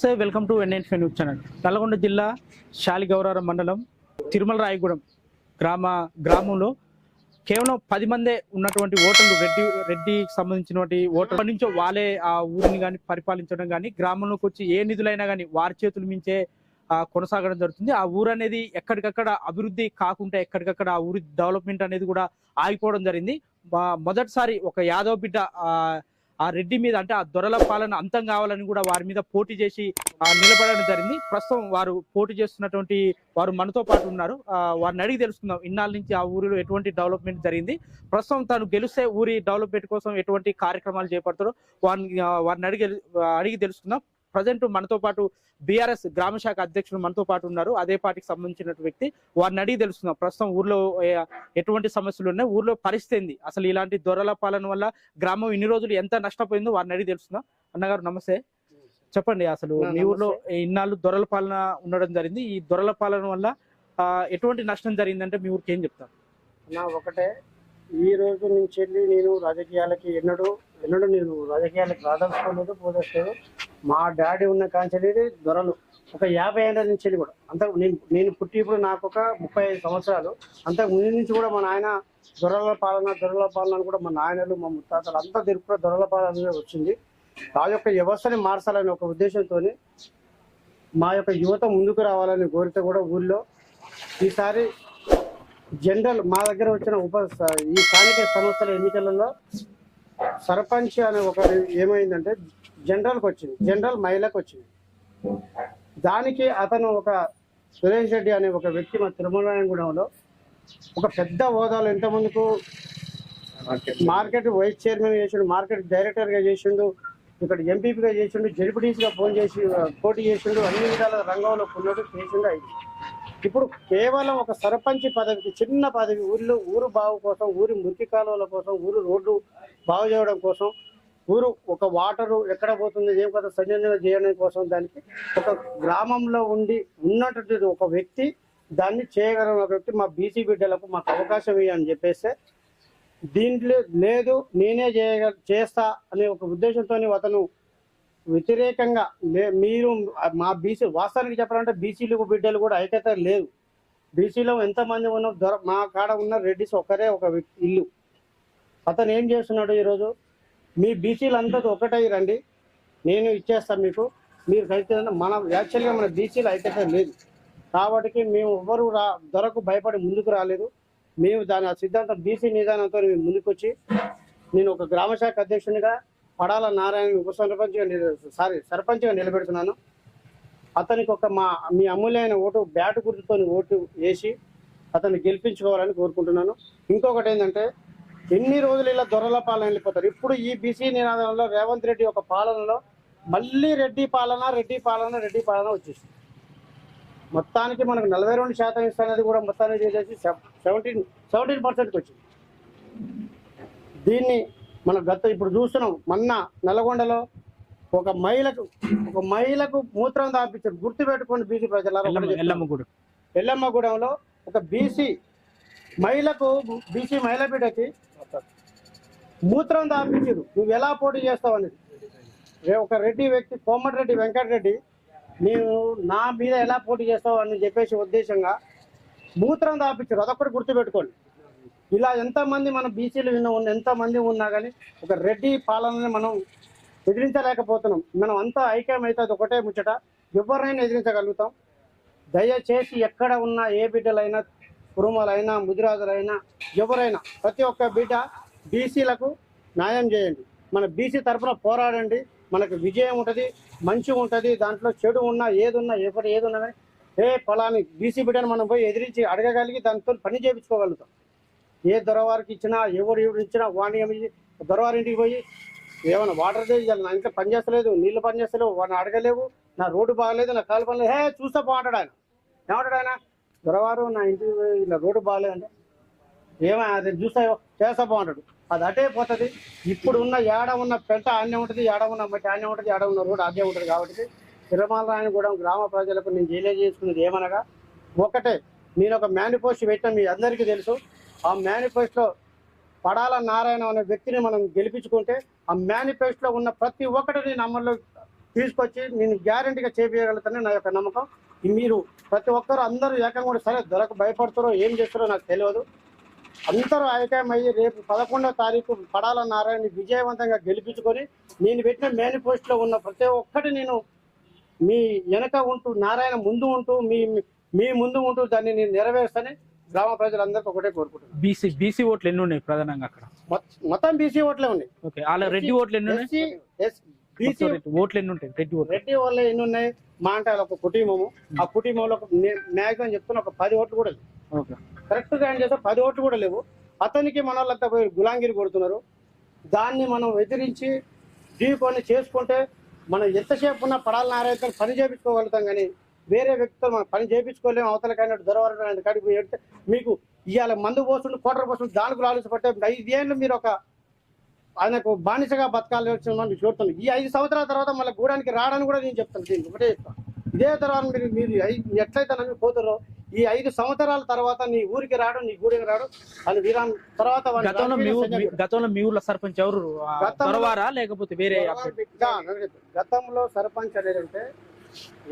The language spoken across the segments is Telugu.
నమస్తే welcome to NN news channel. Nalgonda జిల్లా శాలిగౌరారం మండలం తిరుమల రాయగూడెం గ్రామ గ్రామంలో కేవలం పది మందే ఉన్నటువంటి ఓటర్లు రెడ్డి రెడ్డికి సంబంధించినటువంటి ఓటర్ నుంచో వాళ్ళే ఆ ఊరిని కానీ పరిపాలించడం కానీ గ్రామంలోకి వచ్చి ఏ నిధులైనా కానీ వారి చేతుల మించే కొనసాగడం జరుగుతుంది. ఆ ఊరు అనేది ఎక్కడికక్కడ అభివృద్ధి కాకుండా ఎక్కడికక్కడ ఆ ఊరి డెవలప్మెంట్ అనేది కూడా ఆగిపోవడం జరిగింది. మొదటిసారి ఒక యాదవ్ బిడ్డ ఆ, రెడ్డి మీద అంటే ఆ దొరల పాలన అంతం కావాలని కూడా వారి మీద పోటీ చేసి నిలబడడం జరిగింది. ప్రస్తుతం వారు పోటీ చేస్తున్నటువంటి వారు మనతో పాటు ఉన్నారు. వారిని అడిగి తెలుసుకుందాం. ఇన్నాళ్ళ నుంచి ఆ ఊరిలో ఎటువంటి డెవలప్మెంట్ జరిగింది? ప్రస్తుతం తను గెలిస్తే ఊరి డెవలప్మెంట్ కోసం ఎటువంటి కార్యక్రమాలు చేపడతారో వారిని వారిని అడిగి అడిగి తెలుసుకుందాం. ప్రజెంట్ మనతో పాటు బీఆర్ఎస్ గ్రామ శాఖ అధ్యక్షులు మనతో పాటు ఉన్నారు. అదే పార్టీకి సంబంధించిన వ్యక్తి. వారిని అడిగి తెలుసుకుందాం. ప్రస్తుతం ఊర్లో ఎటువంటి సమస్యలు ఉన్నాయి? ఊర్లో పరిస్థితి ఏంది? అసలు ఇలాంటి దొరల పాలన వల్ల గ్రామం ఇన్ని రోజులు ఎంత నష్టపోయిందో వారిని అడిగి తెలుసుకుందాం. అన్నగారు నమస్తే. చెప్పండి అసలు మీ ఊర్లో ఇన్నాళ్ళు దొరల పాలన ఉండడం జరిగింది. ఈ దొరల పాలన వల్ల ఎటువంటి నష్టం జరిగిందంటే మీ ఊరికి ఏం చెప్తారు? నా ఒకటే. ఈ రోజు నుంచి వెళ్ళి నేను రాజకీయాలకి ఎన్నడూ ఎన్నడూ నేను రాజకీయాలకు రాదలుచుకోలేదు పోదలేదు మా డాడీ ఉన్న కాంచెల్లి దొరలు. ఒక యాభై ఏళ్ళ నుంచి వెళ్ళి కూడా. అంత నేను నేను పుట్టి ఇప్పుడు నాకు ఒక ముప్పై ఐదు సంవత్సరాలు. అంతకు ముందు నుంచి కూడా మా నాయన దొరల పాలన దొరల పాలన అని కూడా మా నాయనలు మా ముత్తాతలు అంతా తిరుపతి దొరల పాలన వచ్చింది. ఆ యొక్క వ్యవస్థని మార్చాలనే ఒక ఉద్దేశంతో మా యొక్క యువత ముందుకు రావాలని కోరిక కూడా ఊళ్ళో ఈసారి జనరల్ మా దగ్గర వచ్చిన ఉప ఈ స్థానిక సంస్థల ఎన్నికలలో సర్పంచ్ అనే ఒక ఏమైందంటే జనరల్కి వచ్చింది. జనరల్ మహిళకు వచ్చింది. దానికి అతను ఒక సురేష్ రెడ్డి అనే ఒక వ్యక్తి మా తిరుమలగూడెంలో ఒక పెద్ద హోదాలో ఎంతమందికు మార్కెట్ వైస్ చైర్మన్ చేసిండు మార్కెట్ డైరెక్టర్గా చేసిండు ఇక్కడ ఎంపీపీగా చేసిండు జడ్పీటీసీగా ఫోన్ చేసి పోటీ చేసిండు అన్ని విధాల రంగంలో ఉన్నట్టు చేసిండు అయింది ఇప్పుడు కేవలం ఒక సర్పంచ్ పదవికి చిన్న పదవి ఊరిలో ఊరు బాగు కోసం ఊరి మురికి కాలువల కోసం ఊరు రోడ్డు బాగు చేయడం కోసం ఊరు ఒక వాటరు ఎక్కడ పోతుంది ఏం కదా సంయోజన చేయడం కోసం దానికి ఒక గ్రామంలో ఉండి ఉన్నటువంటి ఒక వ్యక్తి దాన్ని చేయగలిగిన ఒక వ్యక్తి మా బీసీ బిడ్డలకు మాకు అవకాశం ఇవ్వని చెప్పేస్తే దీంట్లో లేదు నేనే చేయగ చేస్తా అనే ఒక ఉద్దేశంతో అతను వ్యతిరేకంగా మీరు మా బీసీ వాస్తవానికి చెప్పాలంటే బీసీలు బిడ్డలు కూడా ఐక్యత లేదు. బీసీలో ఎంతమంది ఉన్న దొర మా కాడ ఉన్న రెడ్డిస్ ఒకరే ఒక వ్యక్తి ఇల్లు. అతను ఏం చేస్తున్నాడు ఈరోజు? మీ బీసీలంతా ఒకటై రండి. నేను ఇచ్చేస్తాను మీకు. మీరు ఖచ్చితంగా మన యాక్చువల్గా మన బీసీలు అయితే లేదు. కాబట్టి మేము ఎవ్వరు రా దొరకు భయపడి ముందుకు రాలేదు. మేము దాని ఆ సిద్ధాంతం బీసీ నిదానంతో మేము ముందుకొచ్చి నేను ఒక గ్రామ శాఖ అధ్యక్షునిగా పడాల నారాయణ ఉప సర్పంచ్గా సారీ సర్పంచ్గా నిలబెడుతున్నాను. అతనికి ఒక మా మీ అమూల్యమైన ఓటు బ్యాట్ గుర్తుతో ఓటు వేసి అతన్ని గెలిపించుకోవాలని కోరుకుంటున్నాను. ఇంకొకటి ఏంటంటే ఎన్ని రోజులు ఇలా దొరల పాలన వెళ్ళిపోతారు? ఇప్పుడు ఈ బీసీ నినాదంలో రేవంత్ రెడ్డి యొక్క పాలనలో మళ్ళీ రెడ్డి పాలన రెడ్డి పాలన రెడ్డి పాలన వచ్చేసింది. మొత్తానికి మనకు నలభై రెండు శాతం ఇస్తున్నది కూడా మొత్తానికి చేసేసి సెవెంటీన్ సెవెంటీన్ పర్సెంట్కి వచ్చింది. దీన్ని మన గత ఇప్పుడు చూస్తున్నాం. మొన్న నల్గొండలో ఒక మహిళకు ఒక మహిళకు మూత్రం దాపించారు. గుర్తు పెట్టుకోండి బీసీ. ఎల్లమ్మగూడెం ఎల్లమ్మగూడెంలో ఒక బీసీ మహిళకు బీసీ మహిళ బిడ్డకి మూత్రం దాపించారు నువ్వు ఎలా పోటీ చేస్తావు అనేది. ఒక రెడ్డి వ్యక్తి కోమటిరెడ్డి వెంకటరెడ్డి నేను నా మీద ఎలా పోటీ చేస్తావు అని చెప్పేసి ఉద్దేశంగా మూత్రం దాపించారు అదొక్కటి గుర్తుపెట్టుకోండి. ఇలా ఎంతమంది మన బీసీలు విన్న ఉన్న ఎంతమంది ఉన్నా కానీ ఒక రెడ్డి పాలనని మనం ఎదిరించలేకపోతున్నాం. మనం అంతా ఐక్యమైతే అది ఒకటే ముచ్చట. ఎవరినైనా ఎదిరించగలుగుతాం. దయచేసి ఎక్కడ ఉన్న ఏ బిడ్డలైనా కురుమలైనా ముదిరాజులైనా ఎవరైనా ప్రతి ఒక్క బిడ్డ బీసీలకు న్యాయం చేయండి. మన బీసీ తరఫున పోరాడండి. మనకు విజయం ఉంటుంది మంచి ఉంటుంది దాంట్లో చెడు ఉన్నా ఏదున్నా ఎప్పుడు ఏదున్నా కానీ ఏ పొలాన్ని బీసీ బిడ్డను మనం పోయి ఎదిరించి అడగగలిగి దాంతో పని చేయించుకోగలుగుతాం. ఏ దొరవారికి ఇచ్చినా ఎవరు ఎవరు ఇచ్చినా వాణి దొరవారింటికి పోయి ఏమైనా వాటర్ చేయాలి నా ఇంకా పని చేస్తలేదు పనిచేస్తలేవు పని చేస్తలేవు వాడిని అడగలేవు నా రోడ్డు బాగలేదు నా కాలు పని హే చూస్తా బాగుంటాడు ఆయన. ఏమంటాడు ఆయన? దొరవారు నా ఇంటి ఇలా రోడ్డు బాగాలేదంటే? ఏమో అది చూస్తాయో చేస్తా బాగుంటాడు అది అటే పోతుంది. ఇప్పుడు ఉన్న ఏడ ఉన్న పెంట ఆన్నే ఉంటుంది ఏడ ఉన్న మట్టి ఆన్నే ఉంటుంది ఏడ ఉన్న రోడ్డు అదే ఉంటుంది కాబట్టి తిరుమలరాయనగూడెం గ్రామ ప్రజలకు నేను తెలియజేసుకున్నది ఏమనగా ఒకటే నేను ఒక మేనిఫెస్టో పెట్టాను మీ అందరికీ తెలుసు. ఆ మేనిఫెస్టో పడాల నారాయణ అనే వ్యక్తిని మనం గెలిపించుకుంటే ఆ మేనిఫెస్టోలో ఉన్న ప్రతి ఒక్కటి నేను అమల్లో తీసుకొచ్చి నేను గ్యారంటీగా చేపించగలుగుతానని నా యొక్క నమ్మకం. మీరు ప్రతి ఒక్కరు అందరూ ఏకంగా కూడా సరే దొరక భయపడతారో ఏం చేస్తారో నాకు తెలియదు. అందరూ ఐక్యమయ్యి రేపు పదకొండవ తారీఖు పడాల నారాయణ విజయవంతంగా గెలిపించుకొని నేను పెట్టిన మేనిఫెస్టోలో ఉన్న ప్రతి ఒక్కటి నేను మీ వెనక ఉంటూ నారాయణ ముందు ఉంటూ మీ మీ ముందు ఉంటూ దాన్ని నేను నెరవేరుస్తానని గ్రామ ప్రజలందరికీ ఒకటే కోరుకుంటున్నాను. బీసీ బీసీ ఓట్లు ఎన్ని ఉన్నాయి ప్రధానంగా అక్కడ? మొత్త- మొత్తం బీసీ ఓట్లే ఉన్నాయి. ఓకే అలా రెడ్డి ఓట్లు ఎన్ని ఉన్నాయి ఓట్లు ఎన్ని ఉంటాయి? రెడ్డి ఓట్లు. రెడ్డి వల్ల ఎన్ని ఉన్నాయి? మా అంటే ఒక కుటుంబము. ఆ కుటుంబంలో ఒక మ్యాక్సిమం చెప్తున్నా ఒక పది ఓట్లు కూడా లేవు. కరెక్ట్గా ఏం చేస్తే పది ఓట్లు కూడా లేవు. అతనికి మన వాళ్ళంతా పోయి గులాంగిరి కొడుతున్నారు. దాన్ని మనం ఎదిరించి ఢీకొని చేసుకుంటే మనం ఎంతసేపు ఉన్న పడాల నారాయణ పని చేపించుకోగలుగుతాం కానీ వేరే వ్యక్తితో మనం పని చేపించుకోలేము అవతల కానీ దొరవరం ఎడితే మీకు ఇవాళ మందు పోస్తుండే కోటర్ పోస్తుండే దానికి ఆలోచపట్టే ఐదేళ్ళు మీరు ఒక ఆయనకు బానిసగా బతకాలి వచ్చిన మనం చూస్తున్నాం. ఈ ఐదు సంవత్సరాల తర్వాత మళ్ళీ గూడానికి రావడానికి కూడా నేను చెప్తాను. దీనికి ఒకటే చెప్తాను. ఇదే తర్వాత మీరు మీరు ఎట్లయితే నమ్మి పోతారో ఈ ఐదు సంవత్సరాల తర్వాత నీ ఊరికి రావడం నీ గూడికి రావడం అని విరామ్ తర్వాత గతంలో మీ గతంలో మీ ఊర్లో సర్పంచ్ ఎవరు? లేకపోతే వేరే గతంలో సర్పంచ్ అనేది అంటే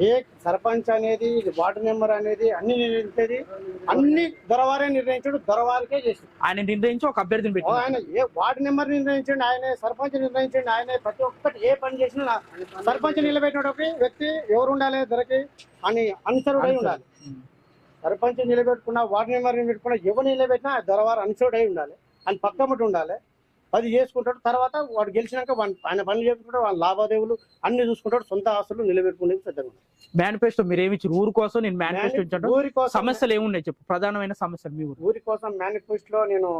ఏ సర్పంచ్ అనేది వార్డు మెంబర్ అనేది అన్ని నిర్ణయించేది అన్ని దొరవారే నిర్ణయించాడు దొరవారికే చేసింది. ఆయన నిర్ణయించి ఒక అభ్యర్థిని పెట్టి ఆయన ఏ వార్డు మెంబర్ నిర్ణయించండి ఆయనే సర్పంచ్ నిర్ణయించండి ఆయనే ప్రతి ఒక్కటి ఏ పని చేసినా సర్పంచ్ నిలబెట్టిన వ్యక్తి ఎవరు ఉండాలి ధరకి? అని అనుసరుడై ఉండాలి. సర్పంచ్ నిలబెట్టుకున్నా వార్డు మెంబర్ నిలబెట్టుకున్నా ఎవరు నిలబెట్టినా ఆ దొరవారు అనుసరుడై ఉండాలి. అని పక్కమటి ఉండాలి. అది చేసుకుంటాడు. తర్వాత వాడు గెలిచినాక ఆయన పనులు చేసుకుంటాడు వాళ్ళ లావాదేవీలు అన్ని చూసుకుంటాడు. సొంత ఆస్తులు నిలబెట్టుకునేది ఉన్నాడు. మేనిఫెస్టో మీరు ఏమి ఇచ్చారు ఊరు కోసం నేను మేనిఫెస్టో ఇచ్చాను ఊరి కోసం సమస్యలు ఏమున్నాయి చెప్పు? ప్రధానమైన సమస్యలు మీ ఊరు. ఊరి కోసం మేనిఫెస్టోలో నేను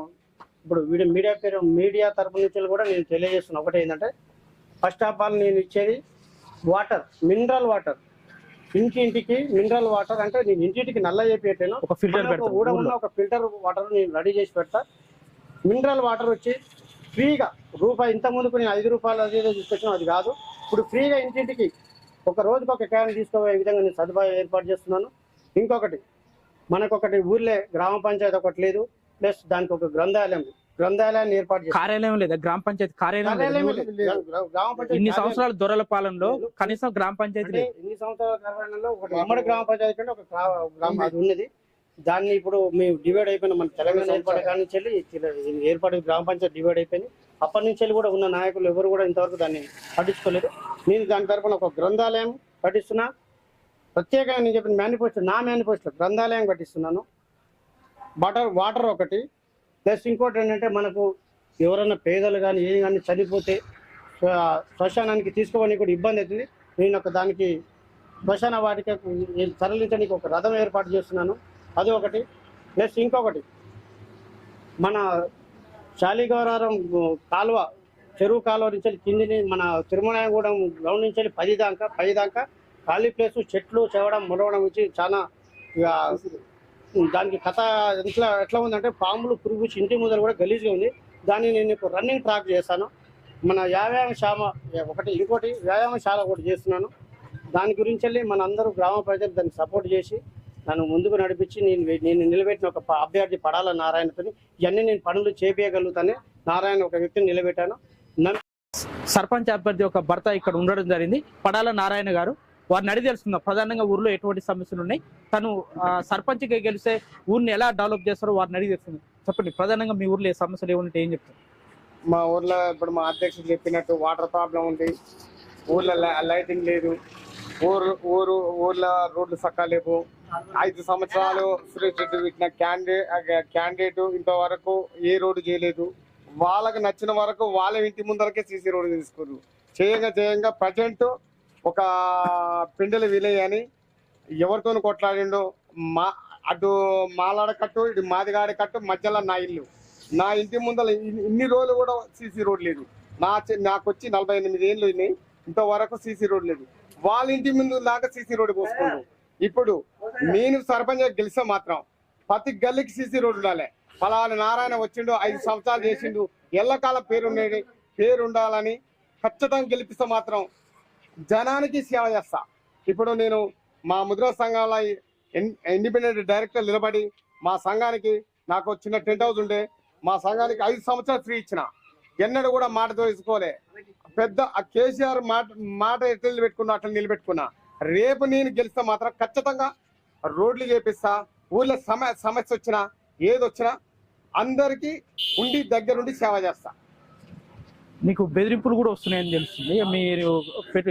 ఇప్పుడు వీడియో మీడియా పేరు మీడియా తరపు నుంచి కూడా నేను తెలియజేస్తున్నా. ఒకటి ఏంటంటే ఫస్ట్ ఆఫ్ ఆల్ నేను ఇచ్చేది వాటర్ మినరల్ వాటర్ ఇంటి ఇంటికి మినరల్ వాటర్ అంటే నేను ఇంటింటికి నల్ల చెప్పేటాను ఒక ఫిల్టర్ కూడా. ఉన్న ఒక ఫిల్టర్ వాటర్ నేను రెడీ చేసి పెడతా. మినరల్ వాటర్ వచ్చి ఫ్రీగా రూపాయి ఇంత ముందుకు నేను ఐదు రూపాయలు అది ఏదో తీసుకొచ్చాను అది కాదు. ఇప్పుడు ఫ్రీగా ఇంటింటికి ఒక రోజుకి ఒక క్యాన్ తీసుకుపోయే విధంగా నేను సదుపాయం ఏర్పాటు చేస్తున్నాను. ఇంకొకటి మనకొకటి ఊర్లే గ్రామ పంచాయతీ ఒకటి లేదు ప్లస్ దానికి ఒక గ్రంథాలయం గ్రంథాలయాన్ని ఏర్పాటు కార్యాలయం లేదా గ్రామ పంచాయతీ? కార్యాలయం లేదా? మీ ఊర్లో? గ్రామ పంచాయతీ ఇన్ని సంవత్సరాల దొరల పాలనలో కనీసం గ్రామ పంచాయతీ ఇన్ని సంవత్సరాల కార్యాలయంలో ఒకటి ఉమ్మడి గ్రామ పంచాయతీ కంటే ఒక గ్రా- గ్రామ అది ఉన్నది. దాన్ని ఇప్పుడు మేము డివైడ్ అయిపోయిన. మన తెలంగాణ ఏర్పాటు కాడి నుంచి వెళ్ళి ఏర్పాటు గ్రామ పంచాయతీ డివైడ్ అయిపోయింది. అప్పటి నుంచి వెళ్ళి కూడా ఉన్న నాయకులు ఎవరు కూడా ఇంతవరకు దాన్ని పట్టించుకోలేదు. నేను దాని తరపున ఒక గ్రంథాలయం పట్టిస్తున్నా ప్రత్యేకంగా నేను చెప్పిన మేనిఫెస్టో నా మేనిఫెస్టో గ్రంథాలయం కట్టిస్తున్నాను. వాటర్ వాటర్ ఒకటి. ప్లస్ ఇంకోటి ఏంటంటే మనకు ఎవరైనా పేదలు కానీ ఏది కానీ చనిపోతే శ్మశానానికి తీసుకోవడానికి కూడా ఇబ్బంది అవుతుంది. నేను ఒక దానికి శ్మశాన వాటికి తరలించడానికి ఒక రథం ఏర్పాటు చేస్తున్నాను. అది ఒకటి ప్లస్ ఇంకొకటి. మన శాలిగౌరారం కాలువ చెరువు కాలువ నుంచి వెళ్ళి కిందిని మన తిరుమలగూడెం గ్రౌండ్ నుంచి వెళ్ళి పది దాకా పది దాకా ఖాళీ ప్లేస్ చెట్లు చెవడం మొలవడం వచ్చి చాలా ఇక దానికి కథ ఎట్లా ఎట్లా ఉందంటే పాములు పురుగు ఇంటి ముందర కూడా గలీజ్గా ఉంది. దాన్ని నేను ఇప్పుడు రన్నింగ్ ట్రాక్ చేశాను. మన వ్యాయామశాల ఒకటి ఇంకోటి వ్యాయామశాల ఒకటి చేస్తున్నాను. దాని గురించి వెళ్ళి మన అందరూ గ్రామ ప్రజలు దాన్ని సపోర్ట్ చేసి నన్ను ముందుకు నడిపించి నేను నేను నిలబెట్టిన ఒక అభ్యర్థి పడాల నారాయణతో ఇవన్నీ నేను పనులు చేపించగలుగుతానే నారాయణ ఒక వ్యక్తిని నిలబెట్టాను. నన్ను సర్పంచ్ అభ్యర్థి యొక్క భర్త ఇక్కడ ఉండడం జరిగింది. పడాల నారాయణ గారు వారిని అడిగి తెలుసుకుందాం. ప్రధానంగా ఊర్లో ఎటువంటి సమస్యలు ఉన్నాయి? తను సర్పంచ్గా గెలిస్తే ఊరిని ఎలా డెవలప్ చేస్తారో వారిని అడిగి తెలుసుకుందాం. చెప్పండి ప్రధానంగా మీ ఊర్లో ఏ సమస్యలు ఏముంటే ఏం చెప్తారు? మా ఊర్లో ఇప్పుడు మా అధ్యక్షుడు చెప్పినట్టు వాటర్ ప్రాబ్లం ఉంది. ఊర్లో లైటింగ్ లేదు. ఊరు ఊరు ఊర్లో రోడ్లు చక్కగా లేవు ఐదు సంవత్సరాలు సురేష్ రెడ్డి పెట్టిన క్యాండిడేట్ క్యాండిడేట్ ఇంతవరకు ఏ రోడ్డు చేయలేదు. వాళ్ళకు నచ్చిన వరకు వాళ్ళ ఇంటి ముందరకే సీసీ రోడ్డు తీసుకోరు. చేయంగా చేయంగా ప్రజెంట్ ఒక పిండల విలేజ్ అని ఎవరితో కొట్లాడిండో. మా అటు మాలాడ కట్టు ఇటు మాదిగాడ కట్టు మధ్యలో నా ఇల్లు. నా ఇంటి ముందర ఇన్ని- రోజులు కూడా సీసీ రోడ్ లేదు. నా నాకు వచ్చి నలభై ఎనిమిది ఏళ్ళు అయినాయి. ఇంతవరకు సీసీ రోడ్ లేదు. వాళ్ళ ఇంటి ముందు దాకా సీసీ రోడ్డు పోసుకున్నారు ఇప్పుడు నేను సర్పంచ్ గెలిస్తే మాత్రం ప్రతి గల్లీకి సీసీ రోడ్డు ఉండాలి. ఫలానా నారాయణ వచ్చిండు ఐదు సంవత్సరాలు చేసిండు ఎల్లకాలం పేరు ఉండేది పేరు ఉండాలని ఖచ్చితంగా గెలిపిస్తే మాత్రం జనానికి సేవ చేస్తా. ఇప్పుడు నేను మా ముద్రా సంఘాల ఇండిపెండెంట్ డైరెక్టర్ నిలబడి మా సంఘానికి నాకు చిన్న టెంట్ హౌస్ ఉండే. మా సంఘానికి ఐదు సంవత్సరాలు ఫ్రీ ఇచ్చిన. ఎన్నడూ కూడా మాట తీసుకోలే పెద్ద ఆ కేసీఆర్ మాట మాట ఎట్లా నిలబెట్టుకున్నా అట్లా నిలబెట్టుకున్నా. రేపు నేను గెలిస్తే మాత్రం ఖచ్చితంగా రోడ్లు చేపిస్తా ఊళ్ళో సమ సమస్య వచ్చినా ఏది వచ్చినా అందరికీ ఉండి దగ్గరుండి సేవ చేస్తా. మీకు బెదిరింపులు కూడా వస్తున్నాయని తెలుస్తుంది. మీరు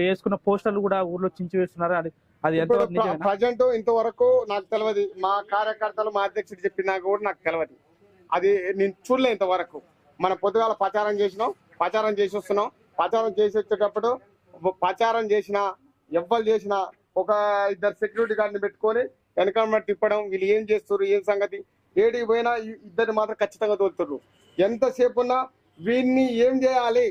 వేసుకున్న పోస్టర్లు కూడా ఊర్లో చించి వేస్తున్నారు. అది అది ప్రజెంట్ ఇంతవరకు నాకు తెలియదు మా కార్యకర్తలు మా అధ్యక్షుడు చెప్పినా కూడా నాకు తెలియదు అది నేను చూడలే ఇంతవరకు. మన పొద్దుగాల ప్రచారం చేసినాం ప్రచారం చేసి వస్తున్నాం. ప్రచారం చేసి వచ్చేటప్పుడు ప్రచారం చేసిన ఎవ్వరు చేసిన ఒక ఇద్దరు సెక్యూరిటీ గార్డ్ని పెట్టుకొని వెనకమ్మ తిప్పడం వీళ్ళు ఏం చేస్తారు ఏం సంగతి? ఏడికి పోయినా ఇద్దరిని మాత్రం ఖచ్చితంగా తోలుతున్నారు ఎంతసేపు ఉన్నా వీడిని ఏం చేయాలి?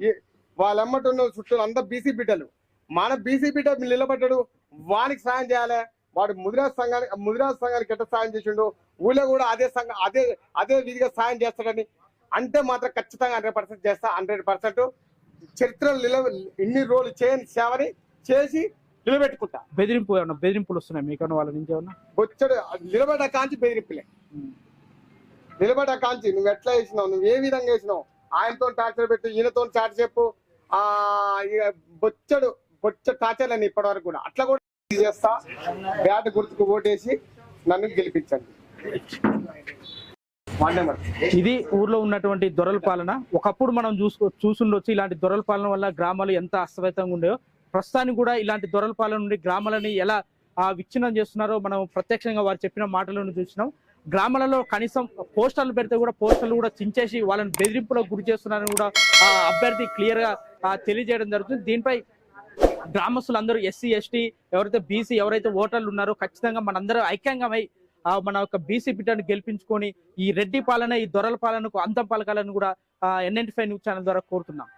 ఏ- వాళ్ళమ్మటి ఉన్న చుట్టూ అంతా బీసీ బిడ్డలు. మన బీసీ బిడ్డ నిలబడ్డాడు వానికి సాయం చేయాలి. వాడు ముదిరాజ్ సంఘానికి ముదిరాజ్ సంఘానికి ఎట్ట సాయం చేసిండు? ఊళ్ళో కూడా అదే సంఘం అదే అదే విధిగా సాయం చేస్తాడని అంటే మాత్రం ఖచ్చితంగా హండ్రెడ్ పర్సెంట్ చేస్తా హండ్రెడ్ పర్సెంట్. చరిత్రలో నిలవ ఇన్ని రోజులు చేయని సేవని చేసి నిలబెట్టుకుంటా. బెదిరింపు ఏమన్నా బెదిరింపులు వస్తున్నాయి మీకన్నా వాళ్ళ నుంచి ఏమన్నా? బొచ్చడు నిలబడ్డ కాంచి బెదిరింపులే. నిలబడ్డ కాంచి నువ్వు ఎట్లా వేసినావు నువ్వు ఏ విధంగా వేసినావు ఆయనతో టార్చర్ పెట్టు ఈయనతో చార్జ్ చెప్పు. ఆ బొచ్చడు బొచ్చ టార్చర్ అని ఇప్పటి వరకు కూడా. అట్లా కూడా చేస్తా. బ్యాట్ గుర్తుకు ఓటేసి నన్ను గెలిపించండి. ఇది ఊర్లో ఉన్నటువంటి దొరల పాలన. ఒకప్పుడు మనం చూసుకో చూసుండొచ్చు ఇలాంటి దొరల పాలన వల్ల గ్రామాలు ఎంత అస్తవ్యతంగా ఉండేవో. ప్రస్తుతానికి కూడా ఇలాంటి దొరల పాలన నుండి గ్రామాలని ఎలా ఆ విచ్ఛిన్నం చేస్తున్నారో మనం ప్రత్యక్షంగా వారు చెప్పిన మాటలను చూసినాం. గ్రామాలలో కనీసం పోస్టర్లు పెడితే కూడా పోస్టర్లు కూడా చించేసి వాళ్ళని బెదిరింపులకు గురి చేస్తున్నారని కూడా ఆ అభ్యర్థి క్లియర్గా తెలియజేయడం జరుగుతుంది. దీనిపై గ్రామస్తులందరూ ఎస్సీ ఎస్టీ ఎవరైతే బీసీ ఎవరైతే ఓటర్లు ఉన్నారో ఖచ్చితంగా మనందరూ ఐక్యంగమై మన యొక్క బీసీ బిడ్డను గెలిపించుకొని ఈ రెడ్డి పాలన ఈ దొరల పాలనకు అంతం పలకాలని కూడా ఎన్ఎన్టీ ఫైవ్ న్యూస్ ఛానల్ ద్వారా కోరుతున్నాం.